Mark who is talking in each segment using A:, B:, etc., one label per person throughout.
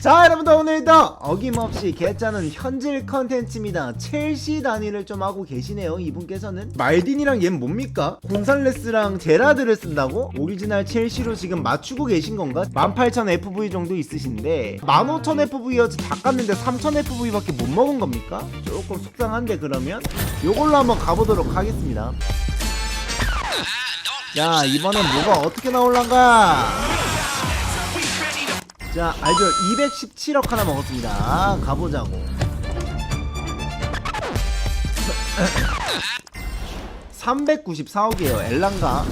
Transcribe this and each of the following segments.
A: 자 여러분들 오늘도 어김없이 개짜는 현질 컨텐츠입니다 첼시 단위를 좀 하고 계시네요 이분께서는 말딘이랑 얘는 뭡니까? 곤살레스랑 제라드를 쓴다고? 오리지널 첼시로 지금 맞추고 계신 건가? 18,000 FV 정도 있으신데 15,000 FV여서 다 깠는데 3,000 FV밖에 못 먹은 겁니까? 조금 속상한데 그러면 요걸로 한번 가보도록 하겠습니다 자 이번엔 뭐가 어떻게 나올란가 자 알죠? 217억 하나 먹었습니다. 가보자고. 394억이에요 엘란가.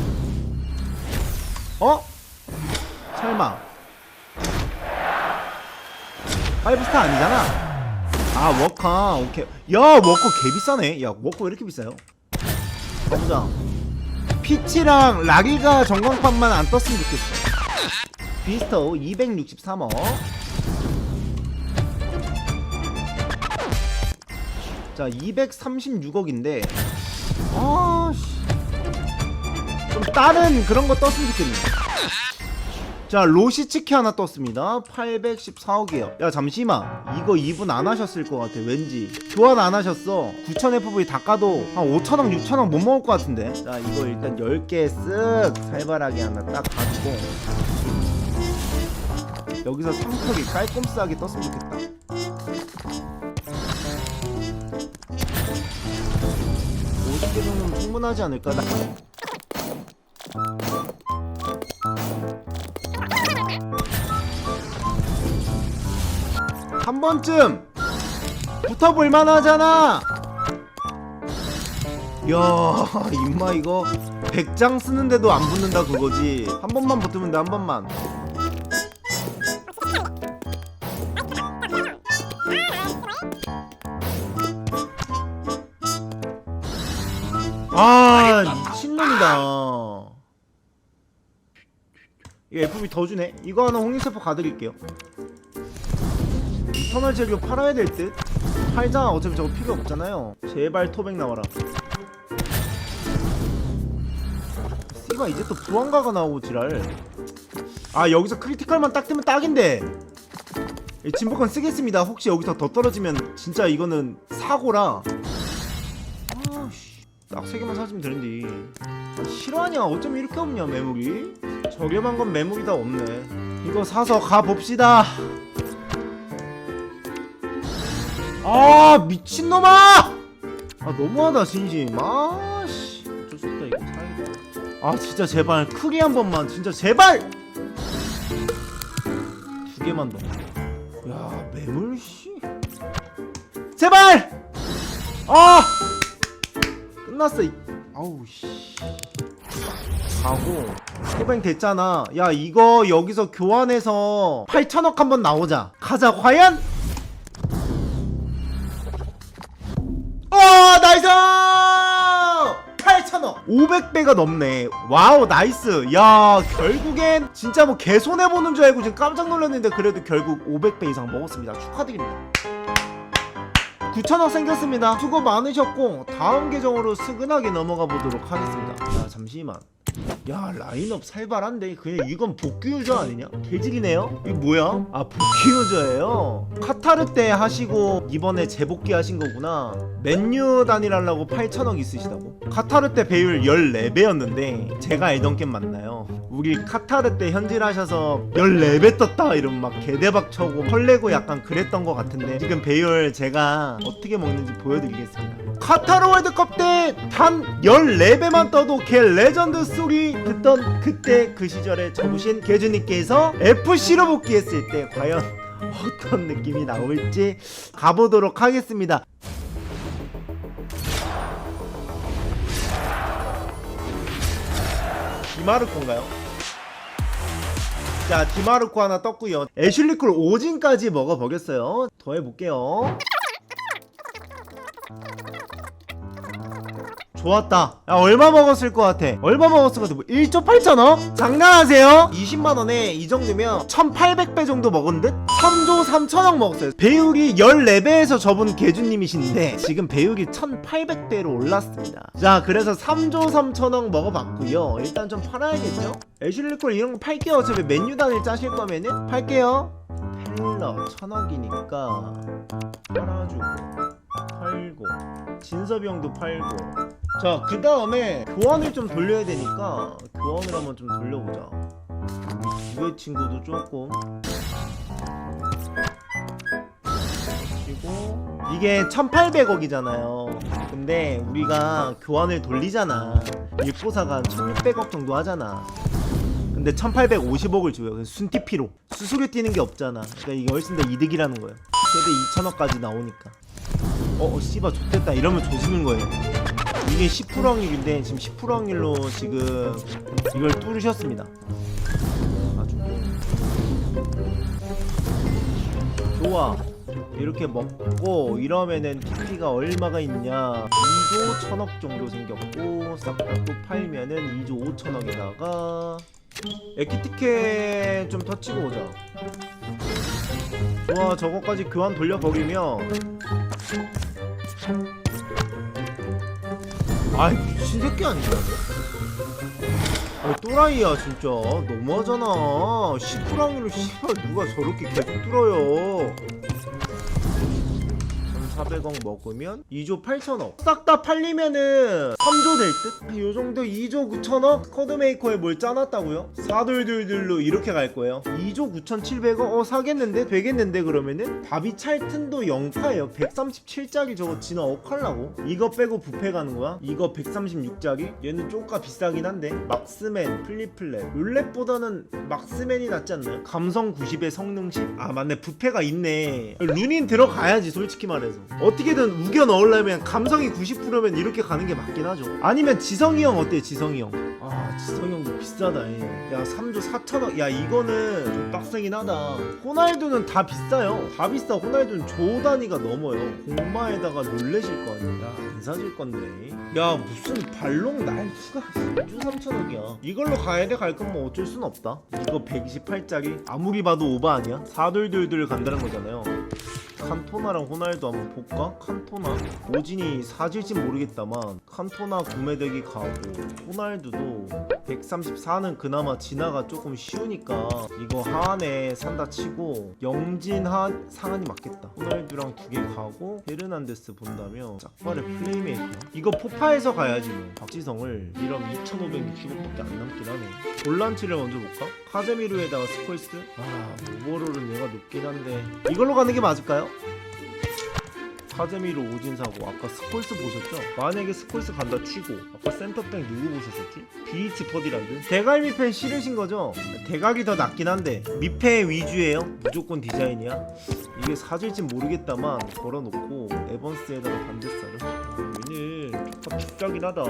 A: 어? 설마. 파이브스타 아니잖아. 아 워커. 오케이. 야 워커 개비싸네. 야 워커 왜 이렇게 비싸요? 가보자. 피치랑 라기가 전광판만 안 떴으면 좋겠어 비스터 263억 자 236억인데 아씨. 좀 다른 그런 거 떴으면 좋겠네 자 로시치키 하나 떴습니다. 814억이에요. 야 잠시만. 이거 2분 안 하셨을 것 같아 왠지. 교환 안 하셨어. 9000FV 다 까도 한 5천억 6천억 못 먹을 것 같은데. 자 이거 일단 10개 쓱 살벌하게 하나 딱 가지고 여기서 상턱이 깔끔싸게 떴으면 좋겠다. 50개 정도면 충분하지 않을까? 나... 한 번쯤 붙어볼 만하잖아. 야, 임마 이거 100장 쓰는데도 안 붙는다 그거지. 한 번만 붙으면 돼, 한 번만. 미친놈이다 이거 FB 더 주네. 이거 하나 홍익세포 가드릴게요. 터널 재료 팔아야 될듯? 팔자 어차피 저거 필요 없잖아요. 제발 토백 나와라. 씨가 이제 또 부안가가 나오고 지랄. 아 여기서 크리티컬만 딱 뜨면 딱인데. 이 진보권 쓰겠습니다. 혹시 여기서 더 떨어지면 진짜 이거는 사고라 딱 세 개만 사주면 되는데. 아, 실화냐? 어쩜 이렇게 없냐 매물이 저렴한 건 매물이 다 없네. 이거 사서 가봅시다. 아 미친놈아! 아 너무하다 진심. 아씨. 어쩔 수 없다 이거. 사이다 아 진짜 제발. 크게 한 번만. 진짜 제발! 두 개만 더야 매물 씨. 제발! 아 끝났어. 이... 아우 씨. 가고. 소뱅 됐잖아. 야 이거 여기서 교환해서 8천억 한번 나오자. 가자 과연! 어 나이스! 8천억! 500배가 넘네. 와우 나이스. 야 결국엔 진짜 뭐 개손해보는 줄 알고 지금 깜짝 놀랐는데 그래도 결국 500배 이상 먹었습니다. 축하드립니다 9천억 생겼습니다. 수고 많으셨고 다음 계정으로 스근하게 넘어가 보도록 하겠습니다. 자 잠시만. 야 라인업 살벌한데 그냥 이건 복귀 유저 아니냐? 개질이네요? 이거 뭐야? 아 복귀 유저예요? 카타르 때 하시고 이번에 재복귀 하신 거구나 맨유 단일하려고 8천억 있으시다고? 카타르 때 배율 14배였는데 제가 알던 게 맞나요? 우리 카타르 때 현질하셔서 14배 떴다 이러면 막 개대박 쳐고 설레고 약간 그랬던 것 같은데 지금 배율 제가 어떻게 먹는지 보여드리겠습니다 카타르 월드컵 때 단 14배만 떠도 개 레전드 소리 듣던 그때 그 시절에 접으신 개주님께서 FC로 복귀했을 때 과연 어떤 느낌이 나올지 가보도록 하겠습니다. 디마르코인가요? 자 디마르코 하나 떴고요. 애슐리 콜 오진까지 먹어보겠어요. 더 해볼게요 좋았다 야 얼마 먹었을 것 같아 얼마 먹었을 것 같아 뭐 1조 8천억? 장난하세요? 20만원에 이 정도면 1800배 정도 먹은 듯? 3조 3천억 먹었어요 배율이 14배에서 접은 개주님이신데 지금 배율이 1800배로 올랐습니다 자 그래서 3조 3천억 먹어봤고요 일단 좀 팔아야겠죠? 애슐리콜 이런 거 팔게요 어차피 메뉴 단일 짜실 거면은 팔게요 팔러 천억이니까 팔아주고 팔고 진섭이 형도 팔고 자 그 다음에 교환을 좀 돌려야 되니까 교환을 한번 좀 돌려보자. 두개 친구도 조금. 그리고 이게 1800억이잖아요. 근데 우리가 교환을 돌리잖아. 일보사가 한 1600억 정도 하잖아. 근데 1850억을 줘요. 순티피로. 수수료 뛰는 게 없잖아. 그러니까 이게 훨씬 더 이득이라는 거예요. 최대 2천억까지 나오니까. 어, 어 씨발 좋겠다. 이러면 조지는 거예요 이게 10% 확률인데 지금 10% 확률로 지금 이걸 뚫으셨습니다. 아주 좋아. 이렇게 먹고 이러면은 TP가 얼마가 있냐? 2조 1000억 정도 생겼고 싹 다 또 팔면은 2조 5천억에다가 에키티켓 좀 터치고 오자. 좋아. 저거까지 교환 돌려버리면 아이 미친 새끼 아니야. 아 또라이야 진짜. 너무하잖아. 10% 확률로 씨발 누가 저렇게 계속 뚫어요 1400억 먹으면 2조 8천억. 싹 다 팔리면은 3조 될 듯? 요정도 2조 9천억? 커드메이커에 뭘 짜놨다고요? 사돌들들로 이렇게 갈 거예요. 2조 9,700억? 어 사겠는데? 되겠는데? 그러면은 바비 찰튼도 0파예요. 137짜리 저거 진화 억할라고. 이거 빼고 부패 가는 거야? 이거 136짜리? 얘는 쪼까 비싸긴 한데. 막스맨 플리플랩 룰렛보다는 막스맨이 낫지 않나요? 감성 90의 성능 10? 아 맞네. 부패가 있네. 루닌 들어가야지 솔직히 말해서 어떻게든 우겨 넣으려면 감성이 90%면 이렇게 가는 게 맞긴 하죠. 아니면 지성이 형 어때 지성이 형 아 지성이 형도 비싸다 얘. 야 3조 4천억 야 이거는 좀 빡세긴 하다. 호날두는 다 비싸요. 다 비싸. 호날두는 조 단위가 넘어요. 공마에다가 롤렛일 거 아니야 야 안 사줄 건데. 야 무슨 발롱 날수가 2조 3천억이야. 이걸로 가야 돼 갈 거면 어쩔 순 없다. 이거 128짜리? 아무리 봐도 오바 아니야? 사돌들들 간다는 거잖아요 칸토나랑 호날두 한번 볼까? 칸토나 오진이 사질진 모르겠다만 칸토나 구매되기 가고 호날두도 134는 그나마 진화가 조금 쉬우니까 이거 하한에 산다 치고 영진 하 상한이 맞겠다 호날두랑 두 개 가고 헤르난데스 본다면 짝발의 플레이메이커 이거 포파에서 가야지 뭐 박지성을 이런 2560억밖에 안 남긴 하네 볼란치를 먼저 볼까? 카제미루에다가 스콜스 아 오버롤은 얘가 높긴 한데 이걸로 가는 게 맞을까요? 카제미로 오진 사고 아까 스콜스 보셨죠? 만약에 스콜스 간다 치고 아까 센터백 누구 보셨었지? 비이치 퍼디란드 대갈미 팬 싫으신 거죠? 대각이 더 낫긴 한데 미패 위주예요? 무조건 디자인이야? 이게 사질진 모르겠다만 걸어놓고 에번스에다가 반대살을 얘는 조금 비싸긴 하다.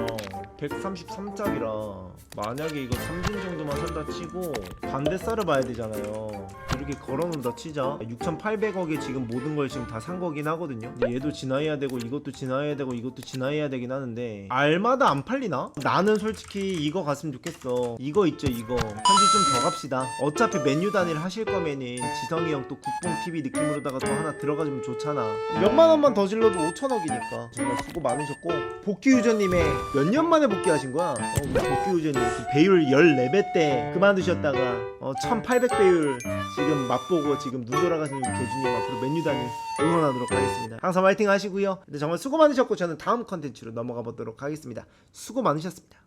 A: 133짝이라. 만약에 이거 3진 정도만 산다 치고 반대살을 봐야 되잖아요. 이렇게 걸어놓는다 치자. 6,800억에 지금 모든 걸 지금 다 산 거긴 하거든요. 얘도 진화해야 되고 이것도 진화해야 되고 이것도 진화해야 되긴 하는데 알마다 안 팔리나? 나는 솔직히 이거 갔으면 좋겠어. 이거 있죠 이거. 편지 좀더 갑시다. 어차피 맨유 단일 하실 거면은 지성이 형 또 국뽕 TV 느낌으로다가 또 하나 들어가주면 좋잖아. 몇만 원만 더 질러도 5천억이니까. 정말 수고 많으 셨고 복귀 유저님의 몇 년 만에 복귀하신 거야? 어, 복귀 유저님 그 배율 14배 때 그만두셨다가 어, 1800 배율 지금 맛보고 지금 눈 돌아가시는 개주님 앞으로 맨유 단일 응원하도록 하겠습니다. 항상 화이팅 하시고요. 근데 정말 수고 많으셨고 저는 다음 컨텐츠로 넘어가 보도록 하겠습니다. 수고 많으셨습니다.